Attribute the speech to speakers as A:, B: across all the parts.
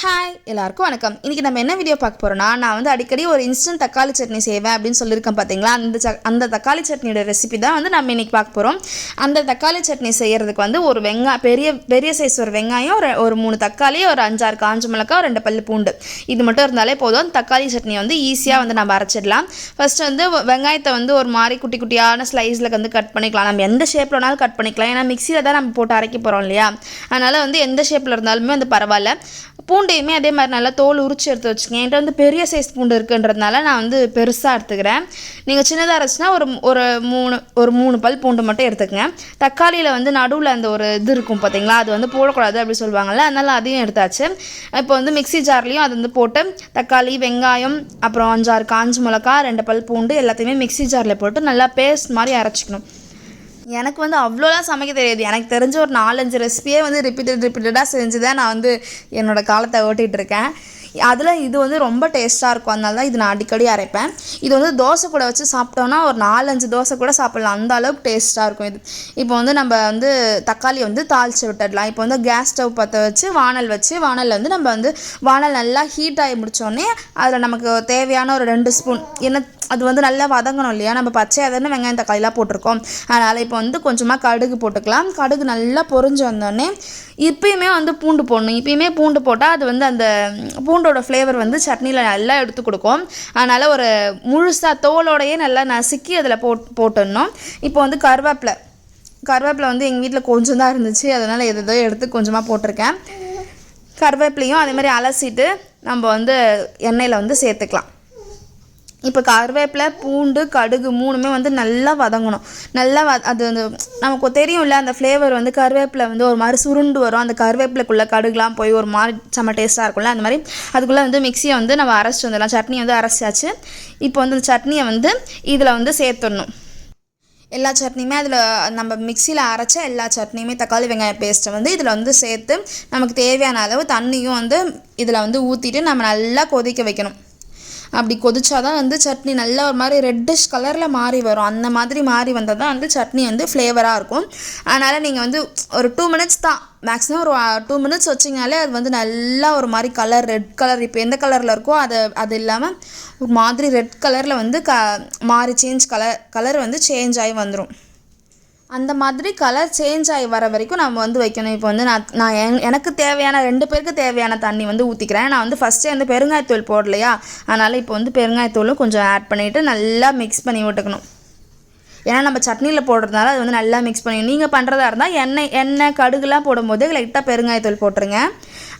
A: Hi எல்லாருக்கும் வணக்கம். இன்றைக்கி நம்ம என்ன வீடியோ பார்க்க போகிறோம்னா நான் வந்து அடிக்கடி ஒரு இன்ஸ்டன்ட் தக்காளி சட்னி செய்வேன் அப்படின்னு சொல்லியிருக்கேன் பார்த்தீங்களா அந்த ச அந்த தக்காளி சட்னியோட ரெசிபி தான் வந்து நம்ம இன்றைக்கி பார்க்க போகிறோம் அந்த தக்காளி சட்னி செய்கிறதுக்கு வந்து ஒரு வெங்காயம் பெரிய பெரிய சைஸ் ஒரு வெங்காயம் ஒரு ஒரு மூணு தக்காளி ஒரு அஞ்சாறு காஞ்ச மிளகா ஒரு ரெண்டு பல்லு பூண்டு. இது மட்டும் இருந்தாலே போதும். தக்காளி சட்னி வந்து ஈஸியாக வந்து நம்ம அரைச்சிடலாம். ஃபஸ்ட்டு வந்து வெங்காயத்தை வந்து ஒரு மாதிரி குட்டி குட்டியான ஸ்லைஸில் வந்து கட் பண்ணிக்கலாம். நம்ம எந்த ஷேப்பில் வேணாலும் கட் பண்ணிக்கலாம். ஏன்னா மிக்சியில் தான் நம்ம போட்டு அரைக்க போகிறோம் இல்லையா? அதனால் வந்து எந்த ஷேப்பில் இருந்தாலுமே வந்து பரவாயில்ல. பூண்டு பூண்டையுமே அதே மாதிரி நல்லா தோல் உரிச்சு எடுத்து வச்சுக்கேன் என்கிட்ட வந்து பெரிய சைஸ் பூண்டு இருக்குன்றதுனால நான் வந்து பெருசாக எடுத்துக்கிறேன். நீங்கள் சின்னதாக இருந்துச்சுன்னா ஒரு ஒரு மூணு ஒரு மூணு பல் பூண்டு மட்டும் எடுத்துக்கங்க. தக்காளியில் வந்து நடுவில் அந்த ஒரு இது இருக்கும் பார்த்தீங்களா அது வந்து போடக்கூடாது அப்படி சொல்லுவாங்கள்ல அதனால் அதையும் எடுத்தாச்சு. இப்போ வந்து மிக்ஸி ஜார்லேயும் அது வந்து போட்டு தக்காளி வெங்காயம் அப்புறம் அஞ்சாறு காஞ்சி மிளகா ரெண்டு பல் பூண்டு எல்லாத்தையுமே மிக்ஸி ஜாரில் போட்டு நல்லா பேஸ்ட் மாதிரி அரைச்சிக்கணும். எனக்கு வந்து அவ்வளோலாம் சமைக்க தெரியாது. எனக்கு தெரிஞ்ச ஒரு நாலஞ்சு ரெசிபியே வந்து ரிப்பீட்டட் ரிப்பீட்டடாக செஞ்சு தான் நான் வந்து என்னோடய காலத்தை ஓட்டிகிட்டு இருக்கேன் அதில் இது வந்து ரொம்ப டேஸ்ட்டாக இருக்கும். அதனால தான் இது நான் அடிக்கடி அரைப்பேன். இது வந்து தோசை கூட வச்சு சாப்பிட்டோன்னா ஒரு நாலஞ்சு தோசை கூட சாப்பிட்லாம். அந்த அளவுக்கு டேஸ்ட்டாக இருக்கும் இது. இப்போ வந்து நம்ம வந்து தக்காளி வந்து தாளித்து விட்டுடலாம். இப்போ வந்து கேஸ் ஸ்டவ் பற்ற வச்சு வானல் வச்சு வானலில் வந்து நம்ம வந்து வானல் நல்லா ஹீட் ஆகி முடித்தோடனே அதில் நமக்கு தேவையான ஒரு ரெண்டு ஸ்பூன் என்ன அது வந்து நல்லா வதங்கணும் இல்லையா? நம்ம பச்சையாக தானே வெங்காயம் தக்காளிலாம் போட்டிருக்கோம். அதனால் இப்போ வந்து கொஞ்சமாக கடுகு போட்டுக்கலாம். கடுகு நல்லா பொறிஞ்சு வந்தோடனே இப்பயுமே வந்து பூண்டு போடணும். இப்பயுமே பூண்டு போட்டால் அது வந்து அந்த பூண்டோட ஃப்ளேவர் வந்து சட்னியில் நல்லா எடுத்து கொடுக்கும். அதனால் ஒரு முழுசாக தோலோடையே நல்லா நசுக்கி அதில் போட் போட்டுடணும். இப்போ வந்து கருவேப்பிலை. கருவேப்பிலை வந்து எங்கள் வீட்டில் கொஞ்சம் தான் இருந்துச்சு. அதனால் எதோ எடுத்து கொஞ்சமாக போட்டிருக்கேன். கருவேப்பிலையும் அதே மாதிரி அலசிட்டு நம்ம வந்து எண்ணெயில் வந்து சேர்த்துக்கலாம். இப்போ கருவேப்பிலை பூண்டு கடுகு மூணுமே வந்து நல்லா வதங்கணும். நல்லா வ அது வந்து நமக்கு தெரியும்ல அந்த ஃப்ளேவர் வந்து கருவேப்பிலை வந்து ஒரு மாதிரி சுருண்டு வரும். அந்த கருவேப்பிலைக்குள்ளே கடுகுலாம் போய் ஒரு மாதிரி செம்ம டேஸ்ட்டாக இருக்கும்ல அந்த மாதிரி. அதுக்குள்ளே வந்து மிக்சியை வந்து நம்ம அரைச்சிட்டு வந்துடலாம். சட்னி வந்து அரைச்சாச்சு. இப்போ வந்து அந்த சட்னியை வந்து இதில் வந்து சேர்த்துடணும். எல்லா சட்னியுமே அதில் நம்ம மிக்சியில் அரைச்ச எல்லா சட்னியுமே தக்காளி வெங்காய பேஸ்ட்டை வந்து இதில் வந்து சேர்த்து நமக்கு தேவையான அளவு தண்ணியும் வந்து இதில் வந்து ஊற்றிட்டு நம்ம நல்லா கொதிக்க வைக்கணும். அப்படி கொதிச்சா தான் வந்து சட்னி நல்லா ஒரு மாதிரி ரெட்டிஷ் கலரில் மாறி வரும். அந்த மாதிரி மாறி வந்தால் தான் வந்து சட்னி வந்து ஃப்ளேவராக இருக்கும். அதனால் நீங்கள் வந்து ஒரு டூ மினிட்ஸ் தான். மேக்ஸிமம் ஒரு டூ மினிட்ஸ் வச்சிங்கனாலே அது வந்து நல்லா ஒரு மாதிரி கலர் ரெட் கலர் இப்போ எந்த கலரில் இருக்கோ அது அது இல்லாமல் ஒரு மாதிரி ரெட் கலரில் வந்து க மாறி சேஞ்ச் கலர் கலர் வந்து சேஞ்ச் ஆகி வந்துடும் அந்த மாதிரி கலர் சேஞ்ச் ஆகி வர வரைக்கும் நம்ம வந்து வைக்கணும். இப்போ வந்து நான் நான் என் எனக்கு தேவையான ரெண்டு பேருக்கு தேவையான தண்ணி வந்து ஊற்றிக்கிறேன் நான் வந்து ஃபஸ்ட்டே வந்து பெருங்காயத்தூள் போடலையா? அதனால் இப்போ வந்து பெருங்காயத்தூளும் கொஞ்சம் ஆட் பண்ணிவிட்டு நல்லா மிக்ஸ் பண்ணி விட்டுக்கணும். ஏன்னா நம்ம சட்னியில் போடுறதுனால அது வந்து நல்லா மிக்ஸ் பண்ணி நீங்கள் பண்ணுறதா இருந்தால் எண்ணெய் எண்ணெய் கடுகுலாம் போடும்போது லைட்டாக பெருங்காயத்தூள் போட்டுருங்க.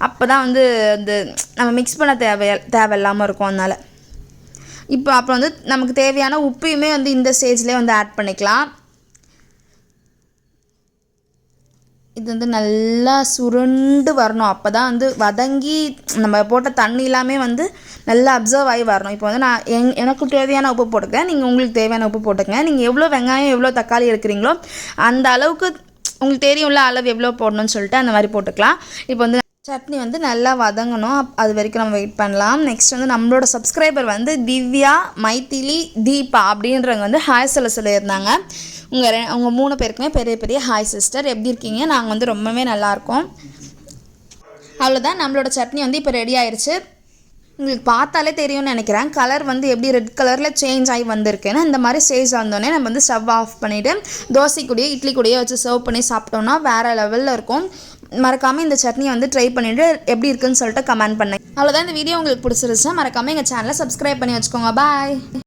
A: அப்போ தான் வந்து அந்த நம்ம மிக்ஸ் பண்ண தேவை தேவையில்லாமல் இருக்கும் அதனால். இப்போ அப்புறம் வந்து நமக்கு தேவையான உப்பையுமே வந்து இந்த ஸ்டேஜ்லேயே வந்து ஆட் பண்ணிக்கலாம். இது வந்து நல்லா சுருண்டு வரணும். அப்போ தான் வந்து வதங்கி நம்ம போட்ட தண்ணி எல்லாமே வந்து நல்லா அப்சர்வ் ஆகி வரணும். இப்போ வந்து நான் எங் எனக்கு தேவையான உப்பு போட்டுக்கேன் நீங்கள் உங்களுக்கு தேவையான உப்பு போட்டுக்கங்க. நீங்கள் எவ்வளோ வெங்காயம் எவ்வளோ தக்காளி எடுக்கிறீங்களோ அந்த அளவுக்கு உங்களுக்கு தெரியும்ல அளவு எவ்வளோ போடணும்னு சொல்லிட்டு அந்த மாதிரி போட்டுக்கலாம். இப்போ வந்து சட்னி வந்து நல்லா வதங்கணும். அது வரைக்கும் நம்ம வெயிட் பண்ணலாம். நெக்ஸ்ட் வந்து நம்மளோட சப்ஸ்கிரைபர் வந்து திவ்யா மைத்திலி தீபா அப்படின்றவங்க வந்து ஹாய் சொல்ல சொல்லியிருந்தாங்க. உங்கள் ரெ உங்கள் மூணு பேருக்குமே பெரிய பெரிய ஹாய் சிஸ்டர் எப்படி இருக்கீங்க? நாங்கள் வந்து ரொம்பவே நல்லாயிருக்கோம் அவ்வளோதான் நம்மளோட சட்னி வந்து இப்போ ரெடி ஆயிடுச்சு உங்களுக்கு பார்த்தாலே தெரியும்னு நினைக்கிறேன். கலர் வந்து எப்படி ரெட் கலரில் சேஞ்ச் ஆகி வந்திருக்குன்னு இந்த மாதிரி ஸ்டேஜ் வந்தோடனே நம்ம வந்து ஸ்டவ் ஆஃப் பண்ணிவிட்டு தோசை கூடயே இட்லி கூடயே வச்சு சர்வ் பண்ணி சாப்பிட்டோம்னா வேறு லெவலில் இருக்கும். மறக்காமல் இந்த சட்னியை வந்து ட்ரை பண்ணிவிட்டு எப்படி இருக்குன்னு சொல்லிட்டு கமெண்ட் பண்ணேன் அவ்வளோதான் இந்த வீடியோ உங்களுக்கு பிடிச்சிருச்சா மறக்காமல் எங்கள் சேனலை சப்ஸ்கிரைப் பண்ணி வச்சுக்கோங்க. பாய்